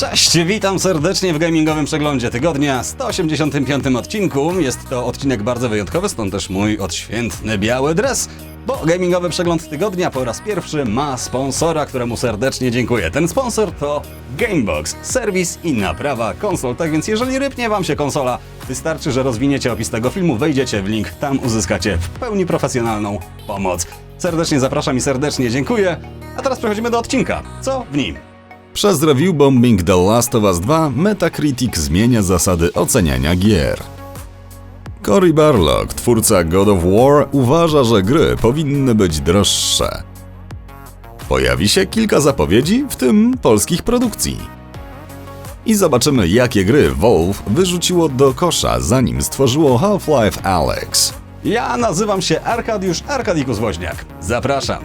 Cześć, witam serdecznie w gamingowym przeglądzie tygodnia 185 odcinku. Jest to odcinek bardzo wyjątkowy, stąd też mój odświętny biały dres. Bo gamingowy przegląd tygodnia po raz pierwszy ma sponsora, któremu serdecznie dziękuję. Ten sponsor to Gamebox, serwis i naprawa konsol. Tak więc jeżeli rypnie wam się konsola, wystarczy, że rozwiniecie opis tego filmu, wejdziecie w link, tam uzyskacie w pełni profesjonalną pomoc. Serdecznie zapraszam i serdecznie dziękuję. A teraz przechodzimy do odcinka. Co w nim? Przez review bombing The Last of Us 2 Metacritic zmienia zasady oceniania gier. Cory Barlog, twórca God of War, uważa, że gry powinny być droższe. Pojawi się kilka zapowiedzi, w tym polskich produkcji. I zobaczymy, jakie gry Valve wyrzuciło do kosza, zanim stworzyło Half-Life Alyx. Ja nazywam się Arkadiusz Arkadikus Woźniak. Zapraszam.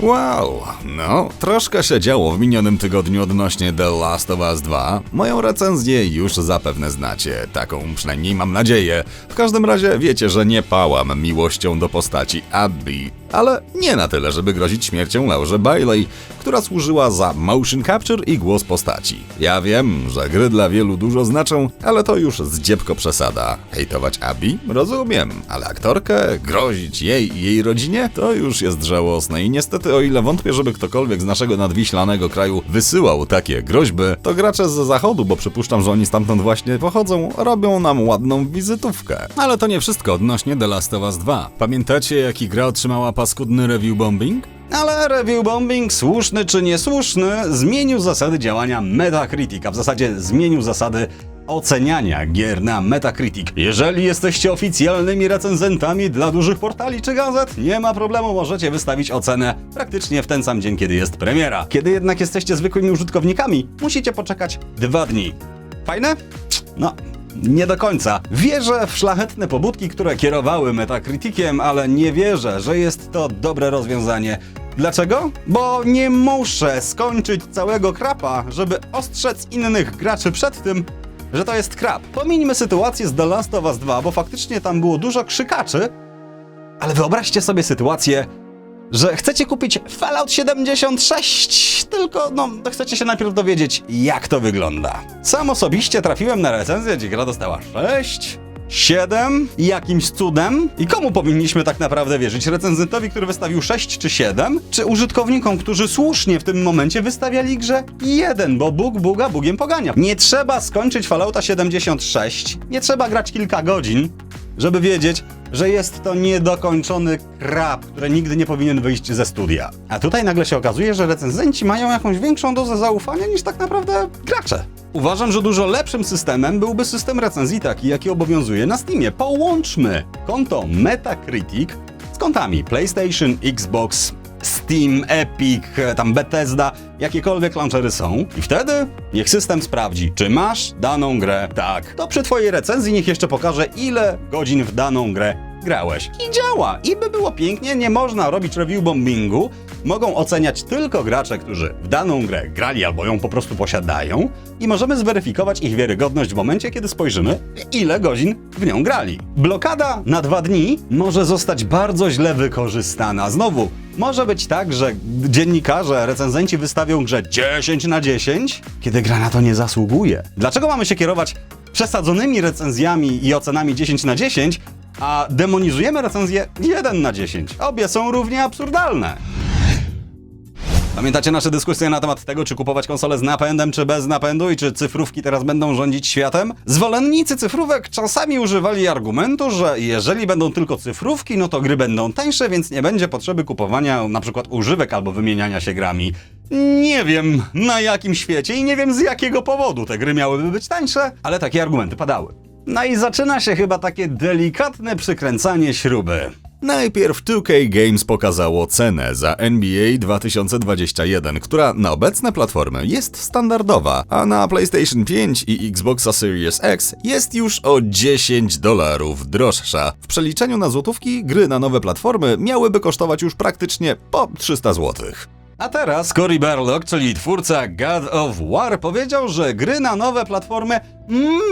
Wow, no, troszkę się działo w minionym tygodniu odnośnie The Last of Us 2. Moją recenzję już zapewne znacie, taką przynajmniej mam nadzieję. W każdym razie wiecie, że nie pałam miłością do postaci Abby, ale nie na tyle, żeby grozić śmiercią Laurze Bailey, która służyła za motion capture i głos postaci. Ja wiem, że gry dla wielu dużo znaczą, ale to już zdziebko przesada. Hejtować Abby? Rozumiem, ale aktorkę? Grozić jej i jej rodzinie? To już jest żałosne i niestety o ile wątpię, żeby ktokolwiek z naszego nadwiślanego kraju wysyłał takie groźby, to gracze z zachodu, bo przypuszczam, że oni stamtąd właśnie pochodzą, robią nam ładną wizytówkę. Ale to nie wszystko odnośnie The Last of Us 2. Pamiętacie jaki gra otrzymała paskudny review bombing? Ale review bombing, słuszny czy niesłuszny, zmienił zasady działania Metacritic, a w zasadzie zmienił zasady oceniania gier na Metacritic. Jeżeli jesteście oficjalnymi recenzentami dla dużych portali czy gazet, nie ma problemu, możecie wystawić ocenę praktycznie w ten sam dzień, kiedy jest premiera. Kiedy jednak jesteście zwykłymi użytkownikami, musicie poczekać dwa dni. Fajne? No, nie do końca. Wierzę w szlachetne pobudki, które kierowały Metacriticiem, ale nie wierzę, że jest to dobre rozwiązanie. Dlaczego? Bo nie muszę skończyć całego krapa, żeby ostrzec innych graczy przed tym, że to jest krap. Pomińmy sytuację z The Last of Us 2, bo faktycznie tam było dużo krzykaczy, ale wyobraźcie sobie sytuację, że chcecie kupić Fallout 76, tylko no, chcecie się najpierw dowiedzieć, jak to wygląda. Sam osobiście trafiłem na recenzję, gdzie gra dostała 6, 7 i jakimś cudem. I komu powinniśmy tak naprawdę wierzyć? Recenzentowi, który wystawił 6 czy 7? Czy użytkownikom, którzy słusznie w tym momencie wystawiali grze 1, bo Bóg Buga Bugiem pogania. Nie trzeba skończyć Fallouta 76, nie trzeba grać kilka godzin, żeby wiedzieć, że jest to niedokończony krab, który nigdy nie powinien wyjść ze studia. A tutaj nagle się okazuje, że recenzenci mają jakąś większą dozę zaufania niż tak naprawdę gracze. Uważam, że dużo lepszym systemem byłby system recenzji taki, jaki obowiązuje na Steamie. Połączmy konto Metacritic z kontami PlayStation, Xbox, Steam, Epic, tam Bethesda, jakiekolwiek launchery są. I wtedy niech system sprawdzi, czy masz daną grę. Tak. To przy twojej recenzji niech jeszcze pokaże, ile godzin w daną grę grałeś. I działa. I by było pięknie, nie można robić review bombingu. Mogą oceniać tylko gracze, którzy w daną grę grali albo ją po prostu posiadają i możemy zweryfikować ich wiarygodność w momencie, kiedy spojrzymy, ile godzin w nią grali. Blokada na dwa dni może zostać bardzo źle wykorzystana. Znowu, może być tak, że dziennikarze, recenzenci wystawią grze 10 na 10, kiedy gra na to nie zasługuje. Dlaczego mamy się kierować przesadzonymi recenzjami i ocenami 10 na 10, a demonizujemy recenzję 1 na 10? Obie są równie absurdalne. Pamiętacie nasze dyskusje na temat tego, czy kupować konsolę z napędem, czy bez napędu i czy cyfrówki teraz będą rządzić światem? Zwolennicy cyfrówek czasami używali argumentu, że jeżeli będą tylko cyfrówki, no to gry będą tańsze, więc nie będzie potrzeby kupowania na przykład używek albo wymieniania się grami. Nie wiem na jakim świecie i nie wiem z jakiego powodu te gry miałyby być tańsze, ale takie argumenty padały. No i zaczyna się chyba takie delikatne przykręcanie śruby. Najpierw 2K Games pokazało cenę za NBA 2021, która na obecne platformy jest standardowa, a na PlayStation 5 i Xboxa Series X jest już o 10 dolarów droższa. W przeliczeniu na złotówki gry na nowe platformy miałyby kosztować już praktycznie po 300 złotych. A teraz Cory Barlog, czyli twórca God of War, powiedział, że gry na nowe platformy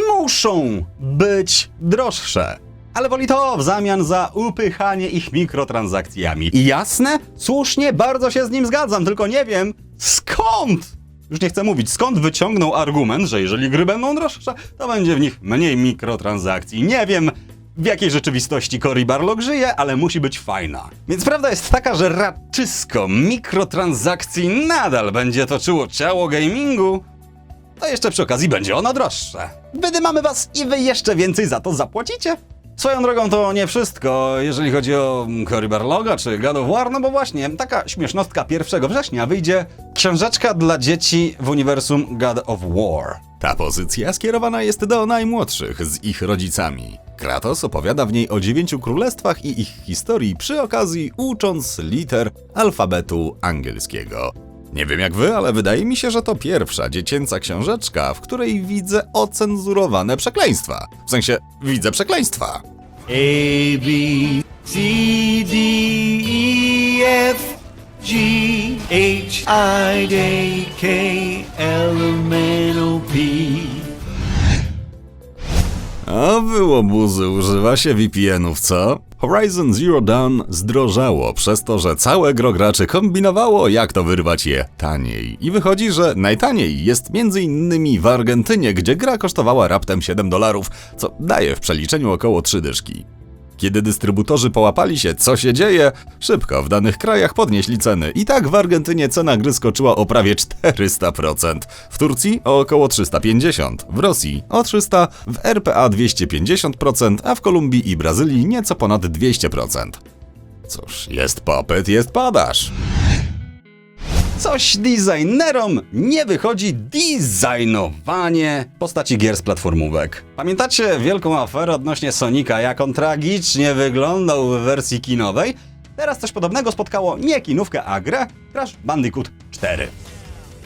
muszą być droższe. Ale woli to w zamian za upychanie ich mikrotransakcjami. Jasne, słusznie, bardzo się z nim zgadzam, tylko nie wiem skąd już nie chcę mówić, skąd wyciągnął argument, że jeżeli gry będą droższe, to będzie w nich mniej mikrotransakcji. Nie wiem, w jakiej rzeczywistości Cory Barlog żyje, ale musi być fajna. Więc prawda jest taka, że raczysko mikrotransakcji nadal będzie toczyło ciało gamingu, to jeszcze przy okazji będzie ono droższe. Wydymamy was i wy jeszcze więcej za to zapłacicie. Swoją drogą to nie wszystko, jeżeli chodzi o Cory Barloga czy God of War, no bo właśnie taka śmiesznostka 1 września wyjdzie książeczka dla dzieci w uniwersum God of War. Ta pozycja skierowana jest do najmłodszych z ich rodzicami. Kratos opowiada w niej o dziewięciu królestwach i ich historii przy okazji ucząc liter alfabetu angielskiego. Nie wiem jak wy, ale wydaje mi się, że to pierwsza dziecięca książeczka, w której widzę ocenzurowane przekleństwa. W sensie, widzę przekleństwa. A B C D E F G H I J K L M N O P. A wy łobuzy używa się VPN-ów, co? Horizon Zero Dawn zdrożało przez to, że całe gro graczy kombinowało, jak to wyrwać je taniej. I wychodzi, że najtaniej jest innymi w Argentynie, gdzie gra kosztowała raptem 7 dolarów, co daje w przeliczeniu około 3 dyszki. Kiedy dystrybutorzy połapali się, co się dzieje, szybko w danych krajach podnieśli ceny. I tak w Argentynie cena gry skoczyła o prawie 400%, w Turcji o około 350%, w Rosji o 300%, w RPA 250%, a w Kolumbii i Brazylii nieco ponad 200%. Cóż, jest popyt, jest podaż. Coś designerom nie wychodzi designowanie postaci gier z platformówek. Pamiętacie wielką aferę odnośnie Sonika, jak on tragicznie wyglądał w wersji kinowej? Teraz coś podobnego spotkało nie kinówkę, a grę Crash Bandicoot 4.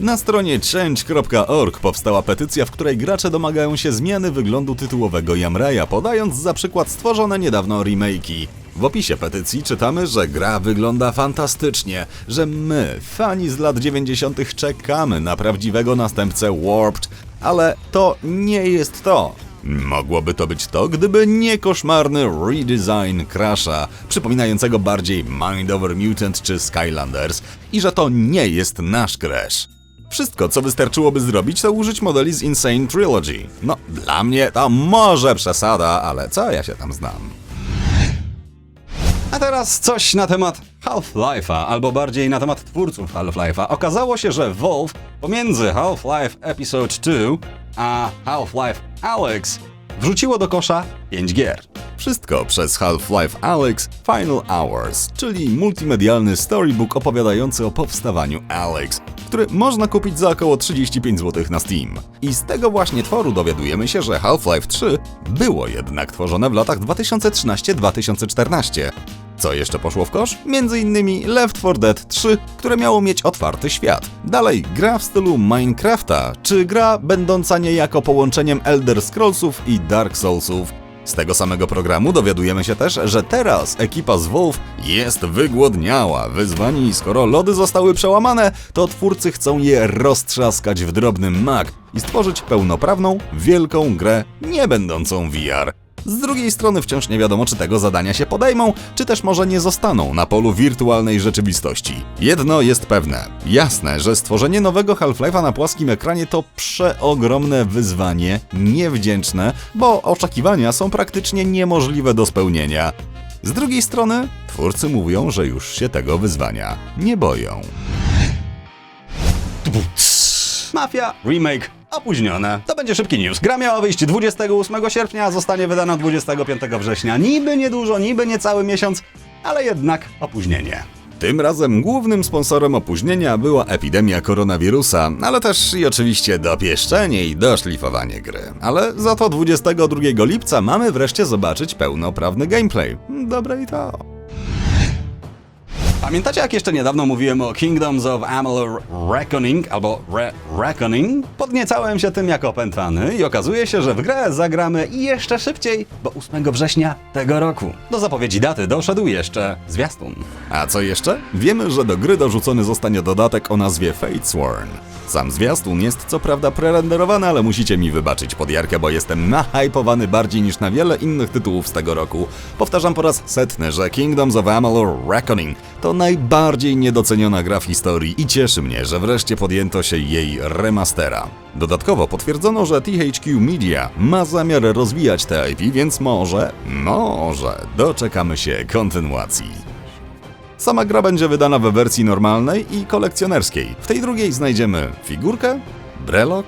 Na stronie change.org powstała petycja, w której gracze domagają się zmiany wyglądu tytułowego Jamraja, podając za przykład stworzone niedawno remake'i. W opisie petycji czytamy, że gra wygląda fantastycznie, że my, fani z lat 90., czekamy na prawdziwego następcę Warped, ale to nie jest to. Mogłoby to być to, gdyby nie koszmarny redesign Crasha, przypominającego bardziej Mind Over Mutant czy Skylanders, i że to nie jest nasz Crash. Wszystko, co wystarczyłoby zrobić, to użyć modeli z Insane Trilogy. No, dla mnie to może przesada, ale co ja się tam znam? A teraz coś na temat Half-Life'a, albo bardziej na temat twórców Half-Life'a. Okazało się, że Valve pomiędzy Half-Life Episode 2 a Half-Life Alyx wrzuciło do kosza 5 gier. Wszystko przez Half-Life Alyx Final Hours, czyli multimedialny storybook opowiadający o powstawaniu Alyx, który można kupić za około 35 zł na Steam. I z tego właśnie tworu dowiadujemy się, że Half-Life 3 było jednak tworzone w latach 2013-2014. Co jeszcze poszło w kosz? Między innymi Left 4 Dead 3, które miało mieć otwarty świat. Dalej gra w stylu Minecrafta, czy gra będąca niejako połączeniem Elder Scrollsów i Dark Soulsów. Z tego samego programu dowiadujemy się też, że teraz ekipa z WoW jest wygłodniała. Wyzwani, skoro lody zostały przełamane, to twórcy chcą je roztrzaskać w drobny mak i stworzyć pełnoprawną, wielką grę, nie będącą VR. Z drugiej strony wciąż nie wiadomo, czy tego zadania się podejmą, czy też może nie zostaną na polu wirtualnej rzeczywistości. Jedno jest pewne. Jasne, że stworzenie nowego Half-Life'a na płaskim ekranie to przeogromne wyzwanie, niewdzięczne, bo oczekiwania są praktycznie niemożliwe do spełnienia. Z drugiej strony, twórcy mówią, że już się tego wyzwania nie boją. Mafia Remake opóźnione. To będzie szybki news. Gra miała wyjść 28 sierpnia, a zostanie wydana 25 września. Niby niedużo, niby niecały miesiąc, ale jednak opóźnienie. Tym razem głównym sponsorem opóźnienia była epidemia koronawirusa, ale też i oczywiście dopieszczenie i doszlifowanie gry. Ale za to 22 lipca mamy wreszcie zobaczyć pełnoprawny gameplay. Dobre i to. Pamiętacie jak jeszcze niedawno mówiłem o Kingdoms of Amalur Reckoning albo Re Reckoning? Podniecałem się tym jako opętany i okazuje się, że w grę zagramy jeszcze szybciej, bo 8 września tego roku. Do zapowiedzi daty doszedł jeszcze zwiastun. A co jeszcze? Wiemy, że do gry dorzucony zostanie dodatek o nazwie Fatesworn. Sam zwiastun jest co prawda prerenderowany, ale musicie mi wybaczyć podjarkę, bo jestem nahypowany bardziej niż na wiele innych tytułów z tego roku. Powtarzam po raz setny, że Kingdoms of Amalur Reckoning to najbardziej niedoceniona gra w historii i cieszy mnie, że wreszcie podjęto się jej remastera. Dodatkowo potwierdzono, że THQ Media ma zamiar rozwijać te IP, więc może, może doczekamy się kontynuacji. Sama gra będzie wydana we wersji normalnej i kolekcjonerskiej. W tej drugiej znajdziemy figurkę, brelok,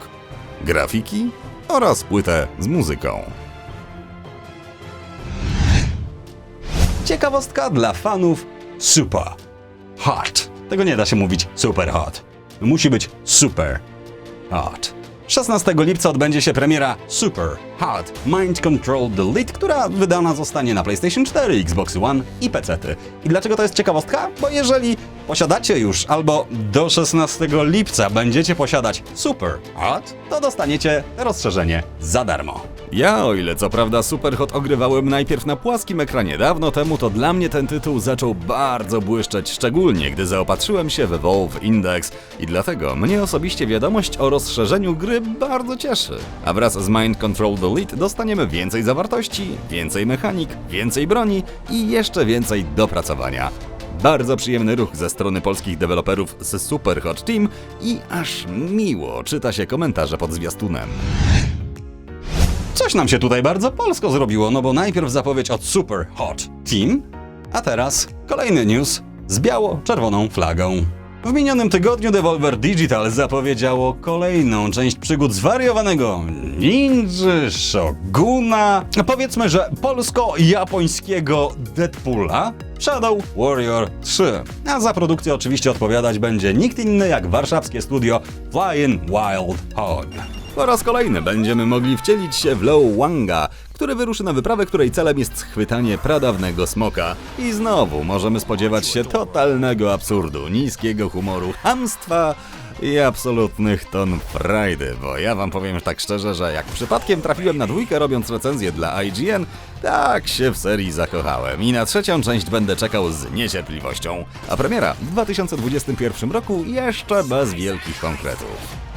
grafiki oraz płytę z muzyką. Ciekawostka dla fanów super hot. Tego nie da się mówić super hot. Musi być super hot. 16 lipca odbędzie się premiera Super Hot Mind Control Delete, która wydana zostanie na PlayStation 4, Xbox One i PC. I dlaczego to jest ciekawostka? Bo jeżeli posiadacie już albo do 16 lipca będziecie posiadać Super Hot, to dostaniecie rozszerzenie za darmo. Ja, o ile co prawda Superhot ogrywałem najpierw na płaskim ekranie dawno temu, to dla mnie ten tytuł zaczął bardzo błyszczeć, szczególnie gdy zaopatrzyłem się w Valve Index i dlatego mnie osobiście wiadomość o rozszerzeniu gry bardzo cieszy. A wraz z Mind Control Delete dostaniemy więcej zawartości, więcej mechanik, więcej broni i jeszcze więcej dopracowania. Bardzo przyjemny ruch ze strony polskich deweloperów z Superhot Team i aż miło czyta się komentarze pod zwiastunem. Coś nam się tutaj bardzo polsko zrobiło, no bo najpierw zapowiedź od Super Hot Team, a teraz kolejny news z biało-czerwoną flagą. W minionym tygodniu Devolver Digital zapowiedziało kolejną część przygód zwariowanego ninja Shoguna, powiedzmy, że polsko-japońskiego Deadpoola Shadow Warrior 3. A za produkcję oczywiście odpowiadać będzie nikt inny jak warszawskie studio Flying Wild Hog. Po raz kolejny będziemy mogli wcielić się w Low Wanga, który wyruszy na wyprawę, której celem jest schwytanie pradawnego smoka. I znowu możemy spodziewać się totalnego absurdu, niskiego humoru, hamstwa i absolutnych ton frajdy, bo ja wam powiem tak szczerze, że jak przypadkiem trafiłem na dwójkę robiąc recenzję dla IGN, tak się w serii zakochałem i na trzecią część będę czekał z niecierpliwością. A premiera w 2021 roku jeszcze bez wielkich konkretów.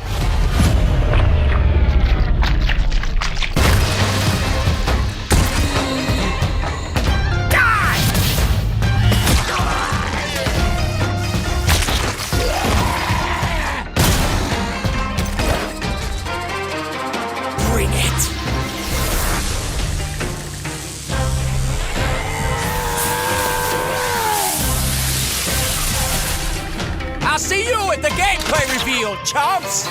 I'll see you at the gameplay reveal, chumps!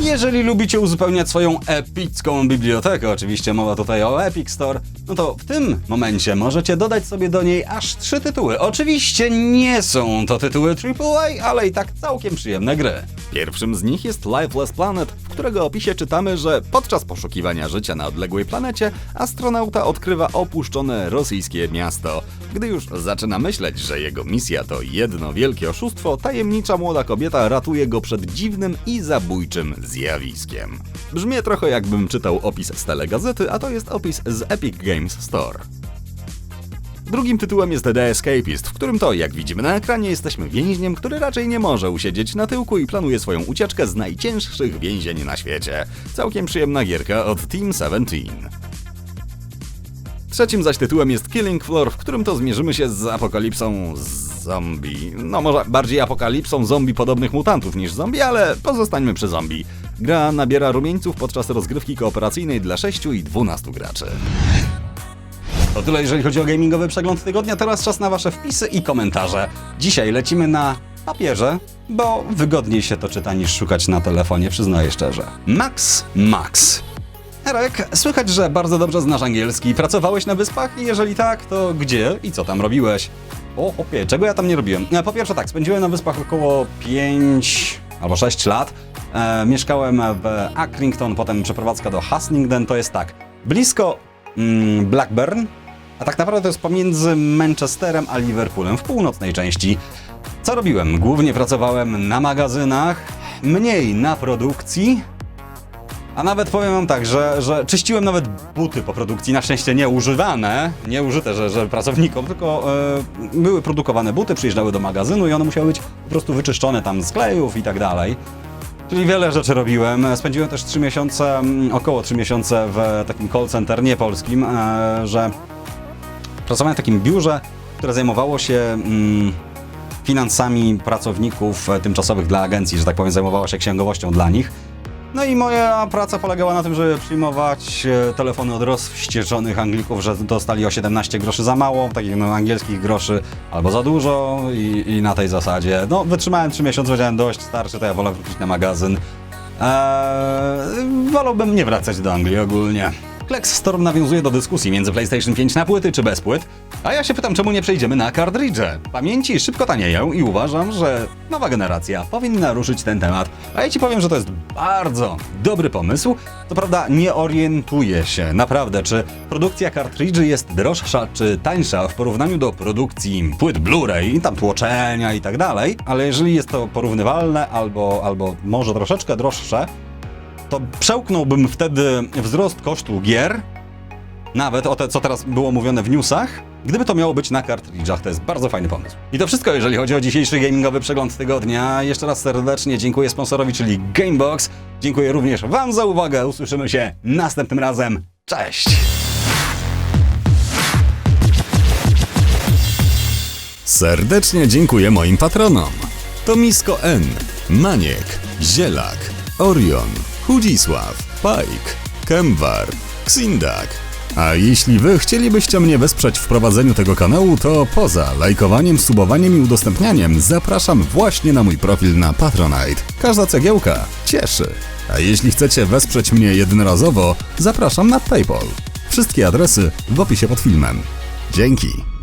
Jeżeli lubicie uzupełniać swoją epicką bibliotekę, oczywiście mowa tutaj o Epic Store, no to w tym momencie możecie dodać sobie do niej aż trzy tytuły. Oczywiście nie są to tytuły AAA, ale i tak całkiem przyjemne gry. Pierwszym z nich jest Lifeless Planet, w którego opisie czytamy, że podczas poszukiwania życia na odległej planecie astronauta odkrywa opuszczone rosyjskie miasto. Gdy już zaczyna myśleć, że jego misja to jedno wielkie oszustwo, tajemnicza młoda kobieta ratuje go przed dziwnym i zabójczym zjawiskiem. Brzmi trochę jakbym czytał opis z telegazety, a to jest opis z Epic Games Store. Drugim tytułem jest The Escapist, w którym to, jak widzimy na ekranie, jesteśmy więźniem, który raczej nie może usiedzieć na tyłku i planuje swoją ucieczkę z najcięższych więzień na świecie. Całkiem przyjemna gierka od Team 17. Trzecim zaś tytułem jest Killing Floor, w którym to zmierzymy się z apokalipsą zombie. No może bardziej apokalipsą zombie podobnych mutantów niż zombie, ale pozostańmy przy zombie. Gra nabiera rumieńców podczas rozgrywki kooperacyjnej dla 6 i 12 graczy. To tyle jeżeli chodzi o gamingowy przegląd tygodnia, teraz czas na wasze wpisy i komentarze. Dzisiaj lecimy na papierze, bo wygodniej się to czyta niż szukać na telefonie, przyznaję szczerze. Max Max. Erek, słychać, że bardzo dobrze znasz angielski. Pracowałeś na wyspach? I jeżeli tak, to gdzie i co tam robiłeś? O, opie, czego ja tam nie robiłem? E, Po pierwsze tak, spędziłem na wyspach około 5 albo 6 lat. E, mieszkałem w Accrington, potem przeprowadzka do Hasningden, to jest tak, blisko mm, Blackburn, a tak naprawdę to jest pomiędzy Manchesterem a Liverpoolem w północnej części. Co robiłem? Głównie pracowałem na magazynach, mniej na produkcji, a nawet powiem wam tak, że, że czyściłem nawet buty po produkcji, na szczęście nie używane, nie użyte, że, że pracownikom, tylko e, były produkowane buty, przyjeżdżały do magazynu i one musiały być po prostu wyczyszczone tam z klejów i tak dalej. Czyli wiele rzeczy robiłem. Spędziłem też 3 miesiące, mm, około 3 miesiące w takim call center, nie polskim, e, że Pracowałem w takim biurze, które zajmowało się mm, finansami pracowników e, tymczasowych dla agencji, że tak powiem, zajmowało się księgowością dla nich. No i moja praca polegała na tym, żeby przyjmować e, telefony od rozwścieczonych Anglików, że dostali o 17 groszy za mało, takich no, angielskich groszy albo za dużo i, i na tej zasadzie. No, wytrzymałem 3 miesiące, powiedziałem dość starszy, to ja wolę wrócić na magazyn. Eee, wolałbym nie wracać do Anglii ogólnie. Plex Storm nawiązuje do dyskusji między PlayStation 5 na płyty czy bez płyt, a ja się pytam, czemu nie przejdziemy na kartridże. Pamięci szybko tanieją i uważam, że nowa generacja powinna ruszyć ten temat. A ja ci powiem, że to jest bardzo dobry pomysł. Co prawda nie orientuję się naprawdę, czy produkcja kartridży jest droższa czy tańsza w porównaniu do produkcji płyt Blu-ray tam tłoczenia i tak dalej, ale jeżeli jest to porównywalne albo, albo może troszeczkę droższe, to przełknąłbym wtedy wzrost kosztu gier, nawet o te, co teraz było mówione w newsach, gdyby to miało być na kartridżach. To jest bardzo fajny pomysł. I to wszystko, jeżeli chodzi o dzisiejszy gamingowy przegląd tygodnia. Jeszcze raz serdecznie dziękuję sponsorowi, czyli Gamebox. Dziękuję również Wam za uwagę. Usłyszymy się następnym razem. Cześć! Serdecznie dziękuję moim patronom. Tomisko N, Maniek, Zielak, Orion, Chudzisław, Pajk, Kemwar, Xindak. A jeśli wy chcielibyście mnie wesprzeć w prowadzeniu tego kanału, to poza lajkowaniem, subowaniem i udostępnianiem zapraszam właśnie na mój profil na Patronite. Każda cegiełka cieszy. A jeśli chcecie wesprzeć mnie jednorazowo, zapraszam na PayPal. Wszystkie adresy w opisie pod filmem. Dzięki.